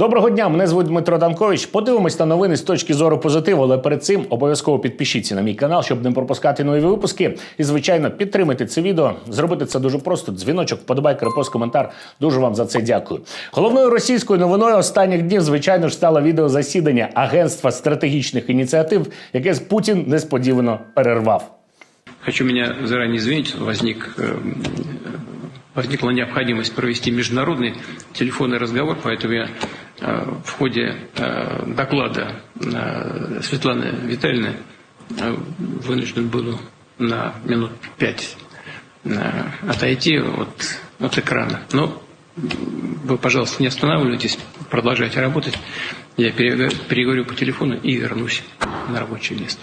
Доброго дня, мене звуть Дмитро Данкович. Подивимось на новини з точки зору позитиву, але перед цим обов'язково підпишіться на мій канал, щоб не пропускати нові випуски. І, звичайно, підтримайте це відео. Зробити це дуже просто. Дзвіночок, вподобайка, репост, коментар. Дуже вам за це дякую. Головною російською новиною останніх днів, звичайно ж, стало відеозасідання Агентства стратегічних ініціатив, яке Путін несподівано перервав. Хочу меня заранее извинить, возник, э, возникла необходимость провести международный телефонный разговор, поэтому я э, в ходе э, доклада э, Светланы Витальевны э, вынужден был на минут пять э, отойти от, от экрана. Но вы, пожалуйста, не останавливайтесь, продолжайте работать. Я перег- переговорю по телефону и вернусь на рабочее место.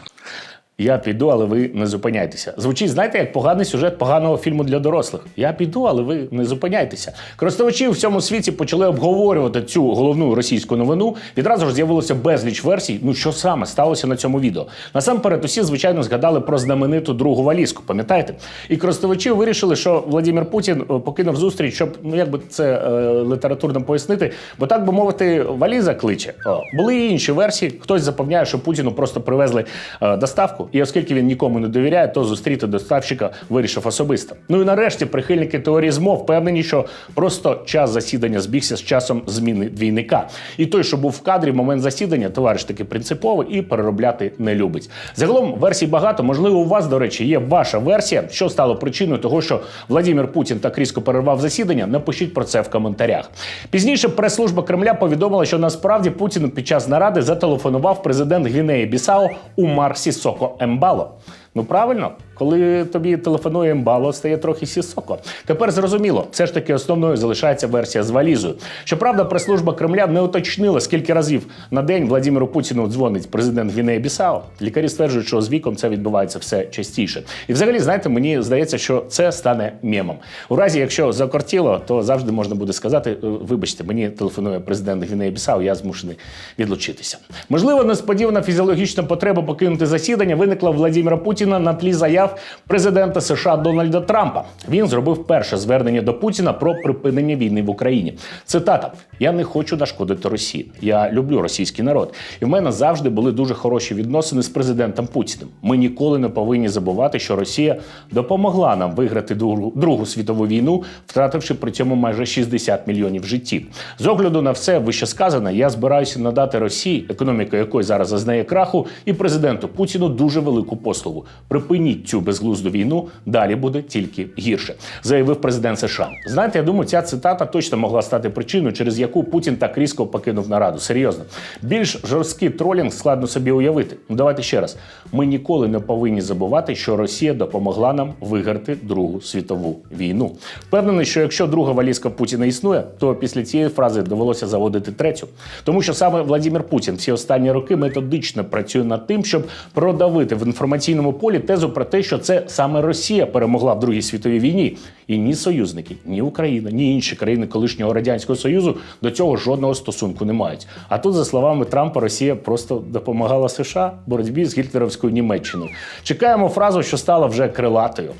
Я піду, але ви не зупиняйтеся. Звучить, знаєте, як поганий сюжет поганого фільму для дорослих. Я піду, але ви не зупиняйтеся. Користувачі у всьому світі почали обговорювати цю головну російську новину. Відразу ж з'явилося безліч версій. Ну що саме сталося на цьому відео? Насамперед, усі звичайно згадали про знамениту другу валізку. Пам'ятаєте? І користувачі вирішили, що Владимир Путін е, покинув зустріч, щоб ну як би це е, літературно пояснити, бо так би мовити, валіза кличе. О, були і інші версії. Хтось запевняє, що Путіну просто привезли е, доставку, і оскільки він нікому не довіряє, то зустріти доставщика вирішив особисто. Ну і нарешті прихильники теорії змов впевнені, що просто час засідання збігся з часом зміни двійника. І той, що був в кадрі в момент засідання, товариш таки принциповий і переробляти не любить. Загалом версій багато. Можливо, у вас, до речі, є ваша версія, що стало причиною того, що Владимир Путін так різко перервав засідання. Напишіть про це в коментарях. Пізніше прес-служба Кремля повідомила, що насправді Путіну під час наради зателефонував президент Гвінеї Бісау Умар Сісоко embalo. Ну правильно, коли тобі телефонує Ембало, стає трохи сісоко. Тепер зрозуміло, все ж таки основною залишається версія з валізою. Щоправда, прес-служба Кремля не уточнила, скільки разів на день Владимиру Путіну дзвонить президент Гвінеї Бісау. Лікарі стверджують, що з віком це відбувається все частіше. І взагалі, знаєте, мені здається, що це стане мемом. У разі, якщо закортіло, то завжди можна буде сказати: «Е, вибачте, мені телефонує президент Гвінеї Бісау, я змушений відлучитися. Можливо, несподівана фізіологічна потреба покинути засідання виникла Владимира Путіна на тлі заяв президента США Дональда Трампа. Він зробив перше звернення до Путіна про припинення війни в Україні. Цитата: Я не хочу нашкодити Росії. Я люблю російський народ. І в мене завжди були дуже хороші відносини з президентом Путіним. Ми ніколи не повинні забувати, що Росія допомогла нам виграти Другу світову війну, втративши при цьому майже 60 мільйонів життів. З огляду на все вище сказане, я збираюся надати Росії, економіка якої зараз зазнає краху, і президенту Путіну дуже велику послугу. Припиніть цю безглузду війну, далі буде тільки гірше, заявив президент США. Знаєте, я думаю, ця цитата точно могла стати причиною, через яку Путін так різко покинув нараду. Серйозно, більш жорсткий тролінг складно собі уявити. Ну давайте ще раз. Ми ніколи не повинні забувати, що Росія допомогла нам виграти Другу світову війну. Впевнений, що якщо друга валізка Путіна існує, то після цієї фрази довелося заводити третю. Тому що саме Владимир Путін всі останні роки методично працює над тим, щоб продавити в інформаційному полі тезу про те, що це саме Росія перемогла в Другій світовій війні, і ні союзники, ні Україна, ні інші країни колишнього радянського союзу до цього жодного стосунку не мають. А тут, за словами Трампа, Росія просто допомагала США боротьбі з гітлерівською Німеччиною. Чекаємо фразу, що стала вже крилатою.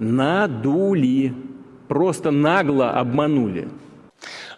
Надули. Просто нагло обманули.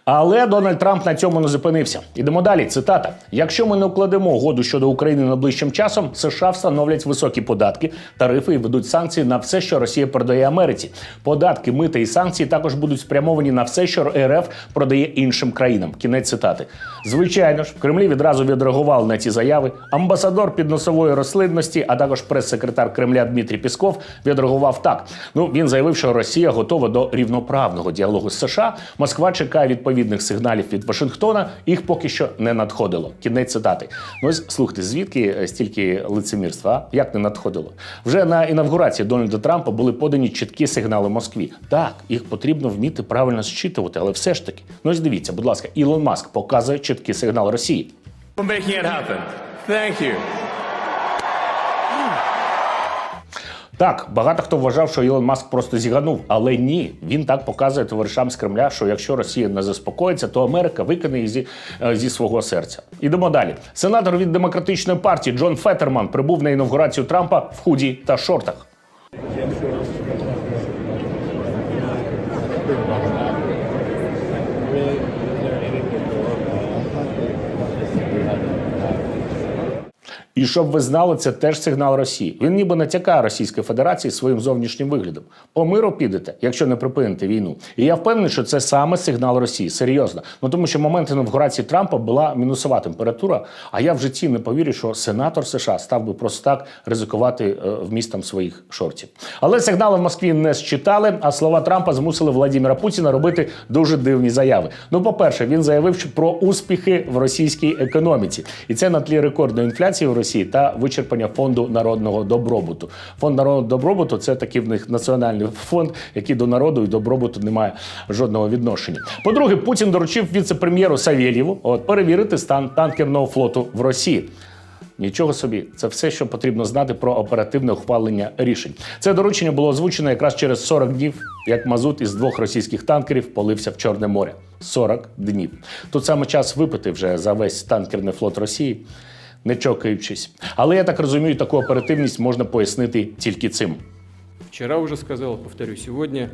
Але Дональд Трамп на цьому не зупинився. Ідемо далі. Цитата: якщо ми не укладемо угоду щодо України найближчим часом, США встановлять високі податки, тарифи і ведуть санкції на все, що Росія продає Америці. Податки, мити і санкції також будуть спрямовані на все, що РФ продає іншим країнам. Кінець цитати. Звичайно ж, в Кремлі відразу відреагували на ці заяви. Амбасадор підносової рослинності, а також прес-секретар Кремля Дмитрій Пісков відреагував так. Ну він заявив, що Росія готова до рівноправного діалогу з США. Москва чекає відповідних сигналів від Вашингтона. Їх поки що не надходило. Кінець цитати. Ну ось слухайте, звідки е, стільки лицемірства? Як не надходило? Вже на інавгурації Дональда Трампа були подані чіткі сигнали Москві. Так, їх потрібно вміти правильно зчитувати, але все ж таки, ну ось дивіться, будь ласка, Ілон Маск показує чіткий сигнал Росії. Thank. Так, багато хто вважав, що Ілон Маск просто зіганув, але ні. Він так показує товаришам з Кремля, що якщо Росія не заспокоїться, то Америка викине її зі, е, зі свого серця. Ідемо далі. Сенатор від демократичної партії Джон Феттерман прибув на інавгурацію Трампа в худі та шортах. І щоб ви знали, це теж сигнал Росії. Він ніби натякає Російській Федерації своїм зовнішнім виглядом. По миру підете, якщо не припините війну. І я впевнений, що це саме сигнал Росії. Серйозно. Ну тому що момент інавгурації Трампа була мінусова температура. А я в житті не повірю, що сенатор США став би просто так ризикувати е, вмістом своїх шортів. Але сигнали в Москві не считали, а слова Трампа змусили Владимира Путіна робити дуже дивні заяви. Ну, по-перше, він заявив про успіхи в російській економіці, і це на тлі рекордної інфляції в Росії та вичерпання фонду народного добробуту. Фонд народного добробуту це такий в них національний фонд, який до народу і добробуту не має жодного відношення. По-друге, Путін доручив віце-прем'єру Савєлєву от перевірити стан танкерного флоту в Росії. Нічого собі, це все, що потрібно знати про оперативне ухвалення рішень. Це доручення було озвучено якраз через 40 днів, як мазут із двох російських танкерів полився в Чорне море. 40 днів. Тут саме час випити вже за весь танкерний флот Росії, не чокаючись. Але я так розумію, таку оперативність можна пояснити тільки цим. Вчора вже сказав, повторю, сегодня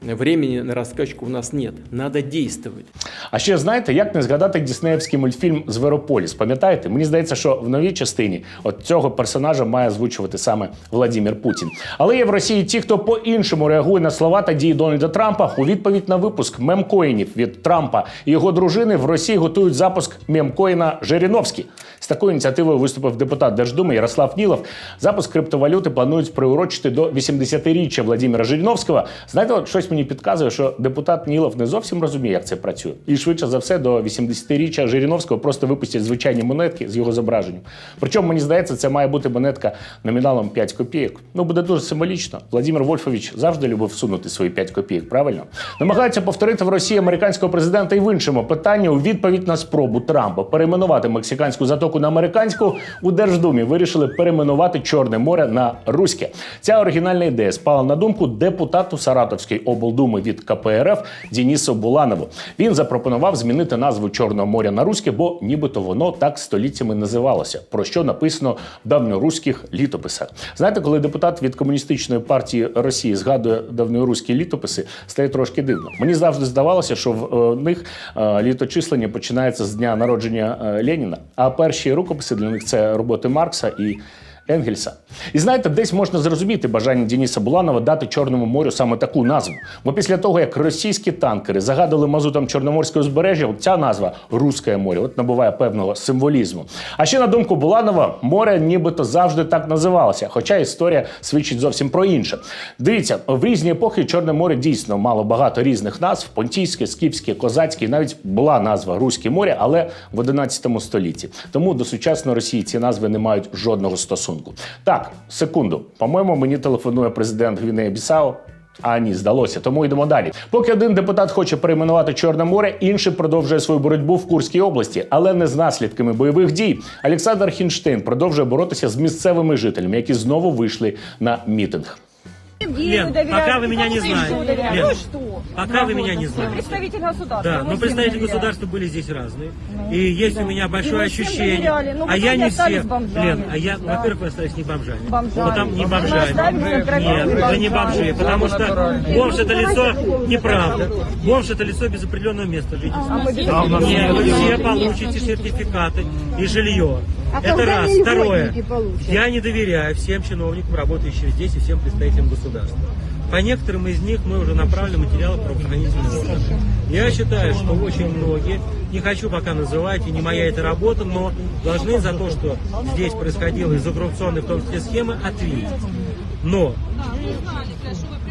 времени на раскачку у нас нет. Надо действовать. А ще знаєте, як не згадати діснеївський мультфільм Зверополіс? Пам'ятаєте? Мені здається, що в новій частині от цього персонажа має озвучувати саме Владимир Путін. Але є в Росії ті, хто по-іншому реагує на слова та дії Дональда Трампа у відповідь на випуск мемкоїнів від Трампа і його дружини в Росії готують запуск мемкоїна Жириновський. З такою ініціативою виступив депутат Держдуми Ярослав Нілов. Запуск криптовалюти планують приурочити до 80-річчя Владимира Жириновського. Знаєте, от щось мені підказує, що депутат Нілов не зовсім розуміє, як це працює. І швидше за все до 80-річчя Жириновського просто випустять звичайні монетки з його зображенням. Причому мені здається, це має бути монетка номіналом 5 копійок. Ну буде дуже символічно. Владимир Вольфович завжди любив всунути свої 5 копійок. Правильно намагаються повторити в Росії американського президента і в іншому питанні у відповідь на спробу Трампа перейменувати мексиканську затоку на американську у Держдумі. Вирішили перейменувати Чорне море на руське. Ця оригінальна ідея спала на думку депутату Саратовської облдуми від КПРФ Дінісу Буланову. Він запропонував змінити назву Чорного моря на руське, бо нібито воно так століттями називалося, про що написано в давньоруських літописах. Знаєте, коли депутат від комуністичної партії Росії згадує давньоруські літописи, стає трошки дивно. Мені завжди здавалося, що в е, них е, літочислення починається з дня народження е, Леніна, а перші рукописи для них це роботи Маркса і. Енгельса. І знаєте, десь можна зрозуміти бажання Дениса Буланова дати Чорному морю саме таку назву. Бо після того, як російські танкери загадали мазутом Чорноморське узбережжя, от ця назва Руське море, от набуває певного символізму. А ще на думку Буланова, море нібито завжди так називалося, хоча історія свідчить зовсім про інше. Дивіться, в різні епохи Чорне море дійсно мало багато різних назв: понтійське, скіфське, козацьке. Навіть була назва Руське море, але в 11 столітті. Тому до сучасної Росії ці назви не мають жодного стосунку. Так, секунду. По-моєму, мені телефонує президент Гвінеї Бісао. А ні, здалося, тому йдемо далі. Поки один депутат хоче перейменувати Чорне море, інший продовжує свою боротьбу в Курській області, але не з наслідками бойових дій. Олександр Хінштейн продовжує боротися з місцевими жителями, які знову вийшли на мітинг. Лен, пока вы меня не знаете. Лен, Лен, ну что? Пока вы меня не знаете. представитель государства. Да, но представители государства были здесь разные. И есть у меня большое ощущение. доверяли. Ну, а я не все. бомжами. Лен, а я, Да. во-первых, вы остались не бомжами. Бомжами. Потому, не Вы бомжами. закровенными Нет, это не бомжами. бомжи, потому что бомж это лицо неправда. Бомж это лицо без определенного места жительства. А мы без Нет, вы все получите сертификаты и жилье. А это раз. Второе. Я не доверяю всем чиновникам, работающим здесь, и всем представителям государства. По некоторым из них мы уже направили материалы в правоохранительные органы. Я считаю, что очень многие, не хочу пока называть, и не моя эта работа, но должны за то, что здесь происходило из-за коррупционной в том числе схемы, ответить. Но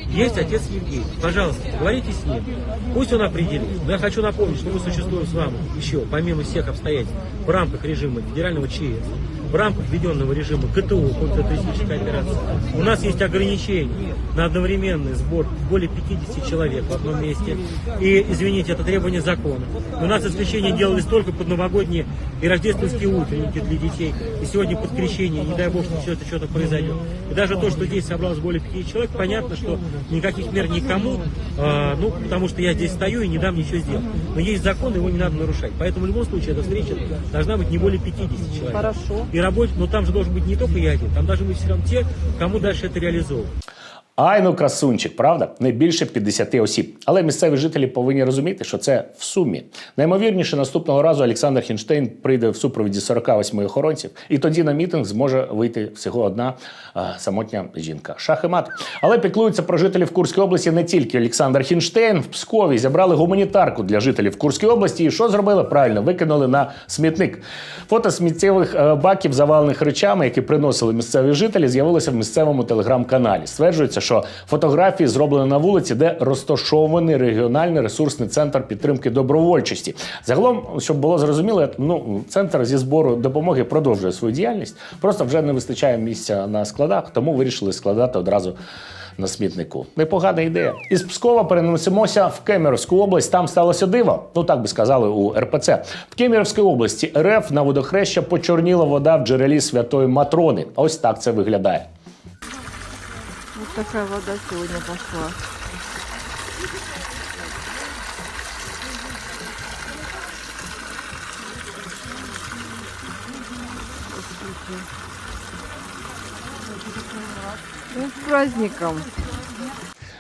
есть отец Евгений. Пожалуйста, говорите с ним. Пусть он определит. Но я хочу напомнить, что мы существуем с вами еще, помимо всех обстоятельств, в рамках режима федерального ЧС, в рамках введенного режима ГТО, контртеррористической операции. У нас есть ограничения на одновременный сбор более 50 человек в одном месте. И, извините, это требование закона. У нас исключения делались только под новогодние и рождественские утренники для детей. И сегодня под крещение, не дай бог, что все это что-то произойдет. И даже то, что здесь собралось более 50 человек, понятно, что никаких мер никому, э, ну, потому что я здесь стою и не дам ничего сделать. Но есть закон, его не надо нарушать. Поэтому в любом случае эта встреча должна быть не более 50 человек. Хорошо. И рабочих, но там же должен быть не только я один, там должны быть все равно те, кому дальше это реализовывать. Ай, ну красунчик, правда? Не більше 50 осіб. Але місцеві жителі повинні розуміти, що це в сумі. Наймовірніше, наступного разу Олександр Хінштейн прийде в супровіді 48 охоронців, і тоді на мітинг зможе вийти всього одна а, самотня жінка. Шах і мат. Але піклуються про жителів Курської області не тільки Олександр Хінштейн. В Пскові зібрали гуманітарку для жителів Курської області. І що зробили? Правильно, викинули на смітник. Фото сміттєвих е, баків, завалених речами, які приносили місцеві жителі, з'явилося в місцевому телеграм-каналі. Стверджується, що фотографії зроблені на вулиці, де розташований регіональний ресурсний центр підтримки добровольчості. Загалом, щоб було зрозуміло, ну центр зі збору допомоги продовжує свою діяльність. Просто вже не вистачає місця на складах, тому вирішили складати одразу. На смітнику непогана ідея. Із Пскова переносимося в Кемеровську область. Там сталося диво. Ну так би сказали у РПЦ. В Кемеровській області РФ на водохреща почорніла вода в джерелі святої Матрони. Ось так це виглядає. Такая вода сегодня пошла. Ну, с праздником!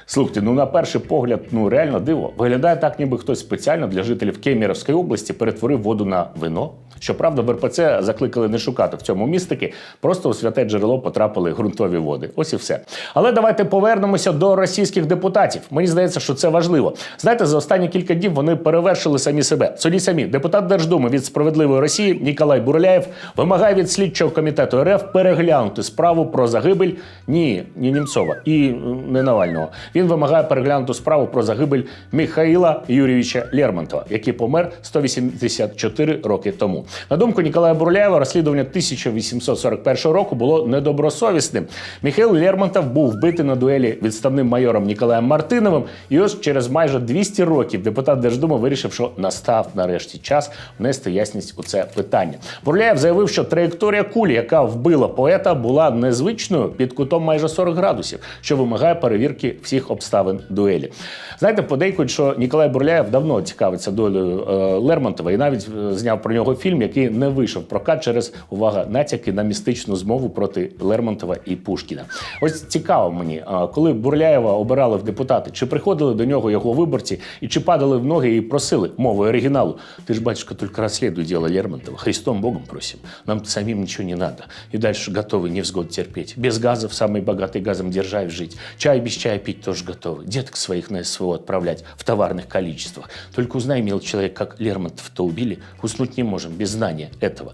Слухайте, ну на перший погляд, ну реально диво. Виглядає так, ніби хтось спеціально для жителів Кемеровської області перетворив воду на вино. Щоправда, в РПЦ закликали не шукати в цьому містики, просто у святе джерело потрапили ґрунтові води. Ось і все. Але давайте повернемося до російських депутатів. Мені здається, що це важливо. Знаєте, за останні кілька днів вони перевершили самі себе. Судді самі депутат Держдуми від справедливої Росії Ніколай Буруляєв вимагає від слідчого комітету РФ переглянути справу про загибель ні, ні Німцова і не Навального. Він вимагає переглянути справу про загибель Михаїла Юрійовича Лермонтова, який помер 184 роки тому. На думку Ніколая Бурляєва, розслідування 1841 року було недобросовісним. Михайло Лермонтов був вбитий на дуелі відставним майором Ніколаєм Мартиновим. І ось через майже 200 років депутат Держдуми вирішив, що настав нарешті час внести ясність у це питання. Бурляєв заявив, що траєкторія кулі, яка вбила поета, була незвичною під кутом майже 40 градусів, що вимагає перевірки всіх обставин дуелі. Знаєте, подейкують, що Ніколай Бурляєв давно цікавиться долею е, Лермонтова і навіть е, зняв про нього фільм, який не вийшов в прокат через увага натяки на містичну змову проти Лермонтова і Пушкіна. Ось цікаво мені, а коли Бурляєва обирали в депутати, чи приходили до нього його виборці і чи падали в ноги і просили мовою оригіналу. Ти ж батюшка, тільки розслідуй діло Лермонтова. Христом Богом просим. Нам самим ничего не надо. И дальше готовы невзгод терпеть. Без газов самый богатый газом державе жить. Чай без чая пить тоже готовы. Деток своих на СВО отправлять в товарных количествах. Только узнай, мил человек, как Лермонтов-то убили. Уснуть не можем без знания этого.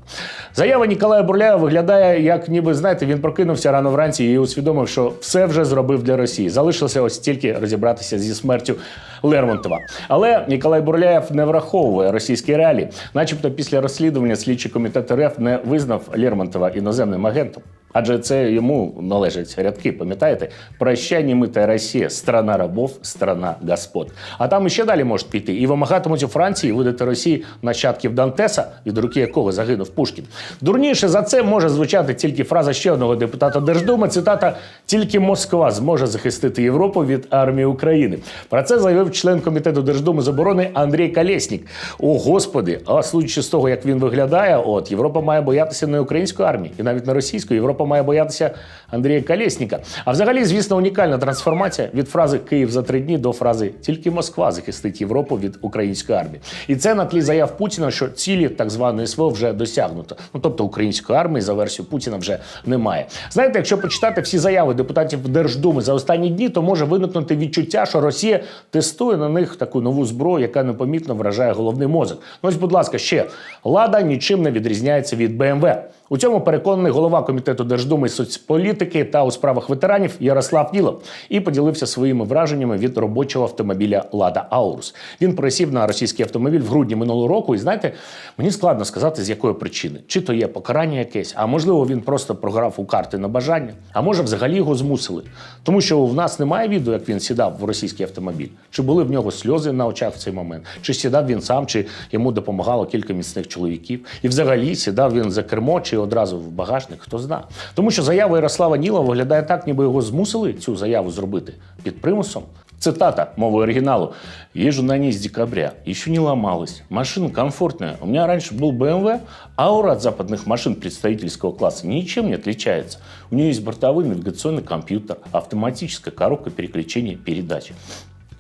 Заява Ніколая Бурляєва виглядає, як ніби, знаєте, він прокинувся рано вранці і усвідомив, що все вже зробив для Росії. Залишилося ось тільки розібратися зі смертю Лермонтова. Але Ніколай Бурляєв не враховує російські реалії. Начебто після розслідування слідчий комітет РФ не визнав Лермонтова іноземним агентом. Адже це йому належать рядки, пам'ятаєте? Прощай, німита Росія, страна рабов, страна господ. А там іще далі можуть піти і вимагатимуть у Франції видати Росії нащадків Дантеса, від руки якого загинув Пушкін. Дурніше за це може звучати тільки фраза ще одного депутата Держдуми. Цитата: тільки Москва зможе захистити Європу від армії України. Про це заявив член комітету Держдуми з оборони Андрій Калєснік. О, господи, а судячи з того, як він виглядає, от Європа має боятися не української армії, і навіть не російської. Європа має боятися Андрія Калєсніка. А взагалі, звісно, унікальна трансформація від фрази Київ за три дні до фрази Тільки Москва захистить Європу від української армії. І це на тлі заяв Путіна, що цілі так званої СВО вже досягнуто. Ну тобто української армії за версією Путіна вже немає. Знаєте, якщо почитати всі заяви депутатів Держдуми за останні дні, то може виникнути відчуття, що Росія тестує на них таку нову зброю, яка непомітно вражає головний мозок. Ну ось, будь ласка, ще лада нічим не відрізняється від БМВ. У цьому переконаний голова комітету Держдуми соцполітики та у справах ветеранів Ярослав Нілов і поділився своїми враженнями від робочого автомобіля Лада Аурус. Він присів на російський автомобіль в грудні минулого року. І знаєте, мені складно сказати, з якої причини. Чи то є покарання якесь, а можливо, він просто програв у карти на бажання, а може, взагалі його змусили. Тому що в нас немає відео, як він сідав в російський автомобіль. Чи були в нього сльози на очах в цей момент, чи сідав він сам, чи йому допомагало кілька міцних чоловіків. І взагалі сідав він за кермо чи одразу в багажник, хто зна. Тому що заява Ярослава Ніла виглядає так, ніби його змусили цю заяву зробити під примусом. Цитата мовы оригиналу. «Езжу на ней с декабря. Еще не ломалась. Машина комфортная. У меня раньше был BMW. Аура от западных машин представительского класса ничем не отличается. У нее есть бортовой навигационный компьютер, автоматическая коробка переключения передач».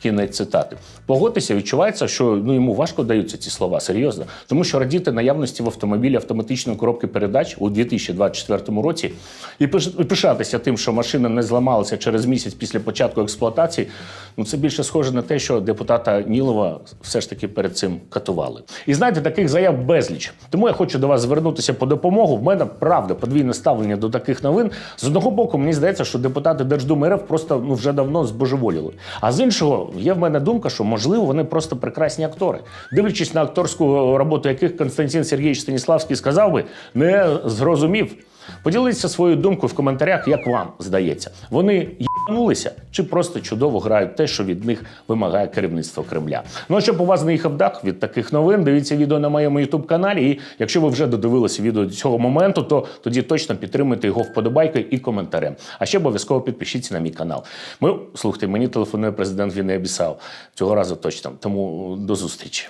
Кінець цитати. Погодьтеся, відчувається, що ну йому важко даються ці слова, серйозно. Тому що радіти наявності в автомобілі автоматичної коробки передач у 2024 році і пиш- і пишатися тим, що машина не зламалася через місяць після початку експлуатації. Ну це більше схоже на те, що депутата Нілова все ж таки перед цим катували. І знаєте, таких заяв безліч. Тому я хочу до вас звернутися по допомогу. В мене правда подвійне ставлення до таких новин. З одного боку, мені здається, що депутати Держдуми РФ просто ну вже давно збожеволіли. А з іншого, є в мене думка, що можливо вони просто прекрасні актори. Дивлячись на акторську роботу, яких Константин Сергійович Станіславський сказав би, не зрозумів. Поділіться своєю думкою в коментарях, як вам здається. Вони їбанулися чи просто чудово грають те, що від них вимагає керівництво Кремля. Ну а щоб у вас не їхав дах від таких новин, дивіться відео на моєму youtube каналі. І якщо ви вже додивилися відео до цього моменту, то тоді точно підтримуйте його вподобайкою і коментарем. А ще обов'язково підпишіться на мій канал. Ми слухайте, мені телефонує президент Гвінеї Бісау. Цього разу точно. Тому до зустрічі.